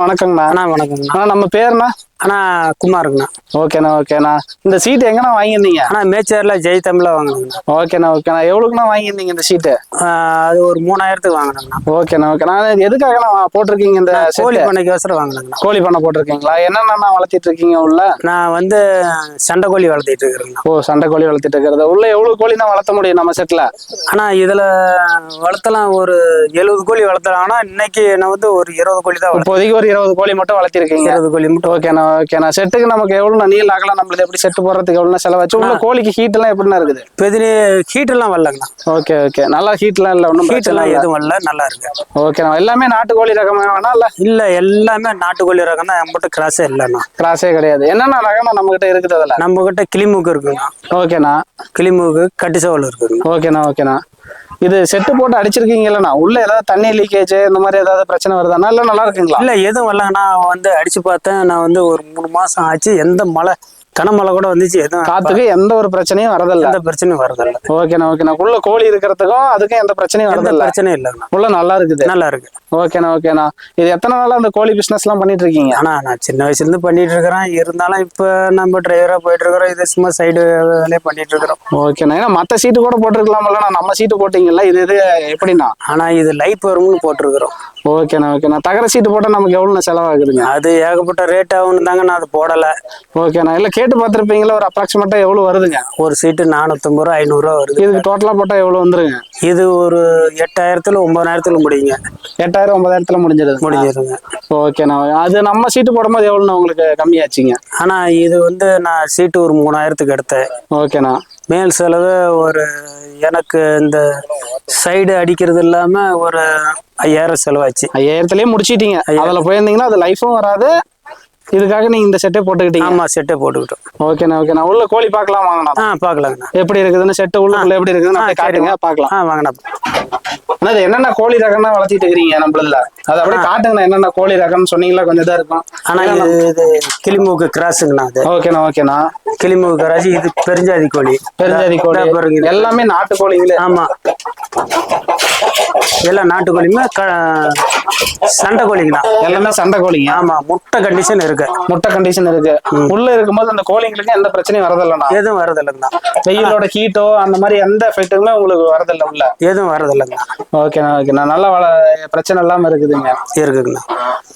வணக்கங்கண்ணா. வணக்கங்கண்ணா. அண்ணா நம்ம பேருண்ணா அண்ணா குமாருங்கண்ணா. ஓகேண்ணா ஓகேண்ணா. இந்த சீட் எங்கண்ணா வாங்கியிருந்தீங்க? அண்ணா மேச்சேரில் ஜெய் தமிழில் வாங்கினேங்கண்ணா. ஓகேண்ணா ஓகேண்ணா. எவ்வளோக்குண்ணா வாங்கியிருந்தீங்க இந்த சீட்டு அது ஒரு மூணாயிரத்துக்கு வாங்கினேங்கண்ணா. ஓகேண்ணா ஓகேண்ணா. எதுக்காகண்ணா போட்டிருக்கீங்க இந்த கோழி செட்டு பண்ணைக்கோசரம் வாங்கினேங்கண்ணா. கோழி பண்ண போட்டிருக்கீங்களா? என்னென்ன வளர்த்திட்டு இருக்கீங்க உள்ள? நான் வந்து சண்டை கோழி வளர்த்திட்டு இருக்கிறேங்கண்ணா. ஓ சண்டை கோழி வளர்த்திட்டு இருக்கிறது. உள்ள எவ்வளவு கோழி தான் வளர்த்த முடியும் நம்ம செட்ல அண்ணா இதில் வளர்த்தலாம் ஒரு எழுபது கோழி வளர்த்தலாம். ஆனால் இன்னைக்கு நான் வந்து ஒரு இருபது கோழி தான் இப்போதைக்கு ஒரு இருபது கோழி மட்டும் வளர்த்திருக்கீங்க. இருபது கோழி மட்டும். ஓகேண்ணா ஓகேண்ணா செட்டுக்கு நமக்கு எவ்வளோ நீல் ஆகலாம் நம்மளுக்கு எப்படி செட்டு போடுறதுக்கு எவ்வளோ செலவாச்சு? உள்ள கோழிக்கு ஹீட் எல்லாம் எப்படிண்ணா இருக்குது? பெதினி ஹீட்டெல்லாம் வரலங்கண்ணா ஓகே ஓகே நல்லா ஹீட்லாம் இல்லை ஒன்றும் ஹீட்டெல்லாம் இல்லை. எதுவும் வரல நல்லா இருக்கு. ஓகேண்ணா எல்லாமே நாட்டுக்கோழி ரகமா வேணா இல்லை? இல்லை எல்லாமே நாட்டுக்கோழி ரகம் தான் எம்பிட்ட கிராஸே இல்லைண்ணா கிராஸே கிடையாது. என்னென்ன ரகம்னா நம்ம கிட்ட இருக்குது அதில் நம்ம கிட்ட கிளிமூக்கு இருக்குங்கண்ணா. ஓகேண்ணா கிளிமூக்கு கட்டிசவல் இருக்குங்கண்ணா. ஓகேண்ணா ஓகேண்ணா இது செட்டு போட்டு அடிச்சிருக்கீங்களா உள்ள ஏதாவது தண்ணி லீக்கேஜ் இந்த மாதிரி ஏதாவது பிரச்சனை வருதானா இல்ல நல்லா இருக்குங்களா இல்ல எதுவும் வரலங்கண்ணா வந்து அடிச்சு பார்த்தேன். நான் வந்து ஒரு மூணு மாசம் ஆச்சு. எந்த மழை கனமழை கூட வந்துச்சு. காத்துக்கு எந்த ஒரு பிரச்சனையும் வரதில்ல. எந்த பிரச்சனையும் வரதில்ல. ஓகேண்ணா ஓகேண்ணா உள்ள கோழி இருக்கிறதுக்கும் அதுக்கும் எந்த பிரச்சனையும் வரதில்ல. பிரச்சனையும் இல்லைங்கண்ணா உள்ள நல்லா இருக்குது. நல்லா இருக்கு. ஓகேண்ணா ஓகேண்ணா இது எத்தனை நாளா அந்த கோழி பிசினஸ் எல்லாம் பண்ணிட்டு இருக்கீங்க? ஆனா நான் சின்ன வயசுல இருந்து பண்ணிட்டு இருக்கிறேன். இருந்தாலும் இப்ப நம்ம டிரைவரா போயிட்டு இருக்கிறோம். இது சும்மா சைடு வேலையே பண்ணிட்டு இருக்கிறோம். ஓகேண்ணா ஏன்னா மத்த சீட்டு கூட போட்டிருக்கலாம்ல நம்ம சீட்டு போட்டீங்கல்ல. இது இது எப்படிண்ணா? ஆனா இது லைட் வரும்னு போட்டிருக்கிறோம். ஓகேண்ணா ஓகேண்ணா. தகர சீட்டு போட்டா நமக்கு எவ்வளவு செலவாகுதுங்க? அது ஏகப்பட்ட ரேட் ஆகும்னு தாங்க நான் அது போடல. ஓகேண்ணா. இல்ல கேட்டு பார்த்துருப்பீங்களா? ஒரு அப்ராக்சிமேட்டா எவ்வளவு வருதுங்க? ஒரு சீட்டு நானூத்தம்பது ரூபா ஐநூறுரூவா வருது. இதுக்கு டோட்டலா போட்டா எவ்வளவு வந்துருங்க? இது ஒரு எட்டாயிரத்துல ஒன்பதாயிரத்துல முடியுங்க. எட்டாயிரம் ஒன்பதாயிரத்துல முடிஞ்சிருது. முடிஞ்சிருங்க. ஓகேண்ணா. அது நம்ம சீட்டு போடும்போது எவ்வளோண்ணா உங்களுக்கு கம்மியாச்சுங்க? ஆனா இது வந்து நான் சீட்டு ஒரு மூணாயிரத்துக்கு எடுத்தேன். ஓகேண்ணா. மேல் செலவு ஒரு எனக்கு இந்த சைடு அடிக்கிறது இல்லாம ஒரு ஐயாயிரம் செலவாச்சு. ஐயாயிரத்துலயே முடிச்சிட்டீங்க. அதுல போயிருந்தீங்கன்னா அது லைஃபும் வராது. இதுக்காக நீங்க இந்த செட்டே போட்டுக்கிட்டீங்க. ஆமா செட்டை போட்டுக்கிட்டோம். ஓகேண்ணா ஓகேண்ணா உள்ள கோழி பார்க்கலாம் வாங்கண்ணா ஆ பார்க்கலாங்கண்ணா எப்படி இருக்குதுன்னு செட்டு உள்ளுக்குள்ள எப்படி இருக்குதுன்னு காட்டுங்க பார்க்கலாம். ஆ வாங்கண்ணா என்னென்ன கோழி ரகம்னா வளர்த்திட்டு இருக்கிறீங்க நம்மளதுல? அது அப்படியே காட்டுங்கண்ணா என்னென்ன கோழி ரகம்னு சொன்னீங்களா? கொஞ்சம் இதா இருக்கும். ஆனா இது கிளிமூக்கு கிராஸுங்கண்ணா அது. ஓகேண்ணா ஓகேண்ணா கிளிமூக்கு கிராஸ் இது பெருஞ்சாதி கோழி. பெருஞ்சாதி கோழி. எல்லாமே நாட்டு கோழிங்களே ஆமா. எல்லாம் நாட்டுக்கோழியுமே க சண்டை கோழிங்கண்ணா எல்லாமே சண்டை கோழிங்க. ஆமா முட்டை கண்டிஷன் இருக்கு. முட்டை கண்டிஷன் இருக்கு. உள்ள இருக்கும்போது அந்த கோழிங்களுக்கு எந்த பிரச்சனையும் வரதில்லைண்ணா. எதுவும் வரதில்லைங்கண்ணா. வெயிலோட ஹீட்டோ அந்த மாதிரி எந்த எஃபெக்ட்டுமே உங்களுக்கு வரதில்லை உள்ள. எதுவும் வரதில்லைங்கண்ணா. ஓகேண்ணா ஓகேண்ணா நல்லா வள பிரச்சனை இல்லாம இருக்குதுங்க. இருக்குங்கண்ணா.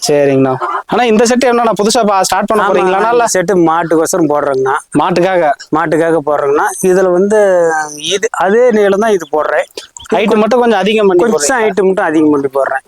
சரிங்கண்ணா. ஆனா இந்த செட் என்னண்ணா புதுசா ஸ்டார்ட் பண்ண போறீங்களா? இல்ல செட்டு மாட்டுக்கோசரம் போடுறேங்கண்ணா. மாட்டுக்காக? மாட்டுக்காக போடுறேங்கண்ணா. இதுல வந்து இது அதே நீளம் தான் இது போடுறேன். ஹைட்டு மட்டும் கொஞ்சம் அதிகம் பண்ணி. கொஞ்சம் ஐட்டம் மட்டும் அதிகம் பண்ணி போடுறேன்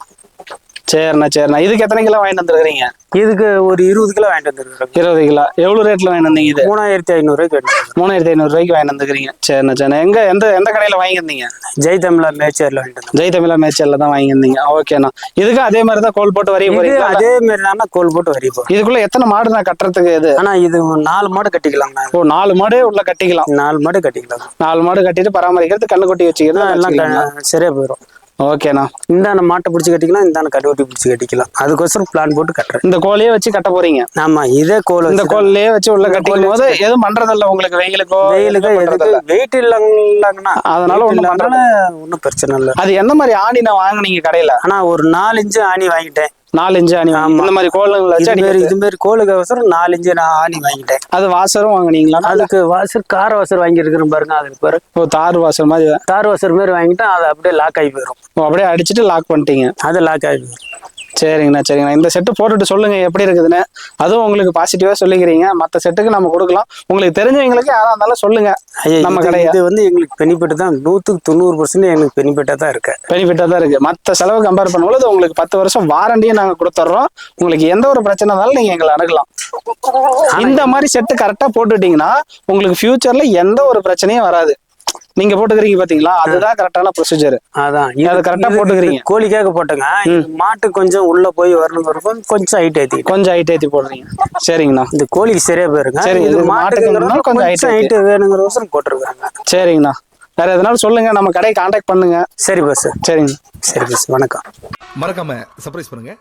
சரிண்ணா சரிண்ணா. இதுக்கு எத்தனை கிலோ வாங்கிட்டு வந்துருக்கீங்க இதுக்கு ஒரு இருபது கிலோ வாங்கிட்டு வந்துருக்குறேங்க இருபது கிலோ. எவ்வளவு ரேட்ல வாங்கிட்டு வந்தீங்க இது? மூணாயிரத்தி ஐநூறுரூவாய்க்கு மூணாயிரத்தி ஐநூறு ரூபாய்க்கு வாங்கிட்டு வந்துக்கிறீங்க சரிண்ணா சரிண்ணா. எங்க எந்த எந்த கடையில வாங்கியிருந்தீங்க ஜெய் தமிழா மேச்சேரில் வாங்கிட்டு ஜெய் தமிழா மேய்ச்சல்ல தான் வாங்கியிருந்தீங்க ஓகேண்ணா இதுக்கு அதே மாதிரி தான் கோல் போட்டு வரைய இது போறீங்களா? அதே மாதிரி தானே கோல் போட்டு வரி போகிறேன் இதுக்குள்ள எத்தனை மாடு நான் கட்டுறதுக்கு இது? ஆனா இது நாலு மாடு கட்டிக்கலாங்கண்ணா ஓ நாலு மாடு உள்ள கட்டிக்கலாம். நாலு மாடு கட்டிக்கலாம். நாலு மாடு கட்டிட்டு பராமரிக்கிறது கண்ணு கொட்டி வச்சுக்கிறது எல்லாம் வச்சுக்கிங்களா? க- சரியா போயிடும் ஓகேண்ணா. இந்தான மாட்டை பிடிச்சி கட்டிக்கலாம் இந்தான கட்டுவட்டி பிடிச்சி கட்டிக்கலாம். அதுக்கோசரம் பிளான் போட்டு கட்டுறேன். இந்த கோழியே வச்சு கட்ட போறீங்க? ஆமா இதே கோல் இந்த கோல்லையே வச்சு உள்ள கட்டிக்கும் போது எதுவும் பண்றதில்ல உங்களுக்கு? வெயிலுக்கோ வெயிலுக்கு எதுக்கு. வெயிட் இல்லைங்களாங்கண்ணா அதனால ஒண்ணும் இல்லாதனால ஒன்றும் பிரச்சனை இல்லை. அது எந்த மாதிரி ஆணி நான் வாங்குனீங்க கடையில? ஆனா ஒரு நாலு இன்ச்சு ஆணி வாங்கிட்டேன். நாலு இன்ச்சு ஆணி வாங்கி- இந்த மாதிரி கோலங்களை வச்சு அடிக்கிறது. இது மாரி கோலுக்கு அவசரம் நாலு இன்ச்சு நான் ஆணி வாங்கிட்டேன். அது வாசரும் வாங்குனீங்களா? அதுக்கு வாசர் கார வாசர் வாங்கியிருக்கிறேன் பாருங்க அதுக்கு பாரு. ஓ தார் வாசல் மாதிரி தார் வாசர் மாதிரி வாங்கிட்டா அது அப்படியே லாக் ஆகி போயிடும் ஓ, அப்படியே அடிச்சுட்டு லாக் பண்ணிட்டீங்க. அது லாக் ஆகி போயிடும் சரிங்கண்ணா சரிங்கண்ணா. இந்த செட்டு போட்டுட்டு சொல்லுங்க எப்படி இருக்குதுன்னு. அதுவும் உங்களுக்கு பாசிட்டிவா சொல்லிக்கிறீங்க. மற்ற செட்டுக்கு நம்ம கொடுக்கலாம். உங்களுக்கு தெரிஞ்சவங்களுக்கு யாரா இருந்தாலும் சொல்லுங்க. நம்ம கடையா. இது வந்து எங்களுக்கு பெனிஃபிட் தான். நூற்றுக்கு தொண்ணூறு பர்சன்ட் எங்களுக்கு பெனிஃபிட்டாக தான் இருக்கு. பெனிஃபிட்டா தான் இருக்கு. மற்ற செலவு கம்பேர் பண்ணும்போது உங்களுக்கு பத்து வருஷம் வாரண்டியும் நாங்க கொடுத்துட்றோம் உங்களுக்கு எந்த ஒரு பிரச்சனை இருந்தாலும் நீங்க எங்களை அணுகலாம். இந்த மாதிரி செட்டு கரெக்டா போட்டுட்டீங்கன்னா உங்களுக்கு ஃபியூச்சர்ல எந்த ஒரு பிரச்சனையும் வராது. நீங்க போட்டுக்கிறீங்க பாத்தீங்களா? அதுதான் கரெக்டான ப்ரொசீஜர் அதான். அதை ஆ போட்டுக்கிறீங்க. கோழிக்காக போட்டோங்க. மாட்டு கொஞ்சம் உள்ள போய் வரணுங்கிறப்ப கொஞ்சம் ஹைட் ஏற்றிக்கிட்டோம் கொஞ்சம் ஹைட் ஏத்தி போடுறீங்க. சரிங்கண்ணா. இந்த கோழிக்கு சரியா போயிருங்க. சரி, இது மாட்டுக்கு கொஞ்சம் ஹைட் வேணுங்கிறவசரம் போட்டிருக்காங்க. சரிங்கண்ணா. வேற எதனாலும் சொல்லுங்க. நம்ம கடையை காண்டாக்ட் பண்ணுங்க. சரி பஸ் சரிங்க சரி பஸ் வணக்கம். மறக்காம சர்ப்ரைஸ் பண்ணுங்க.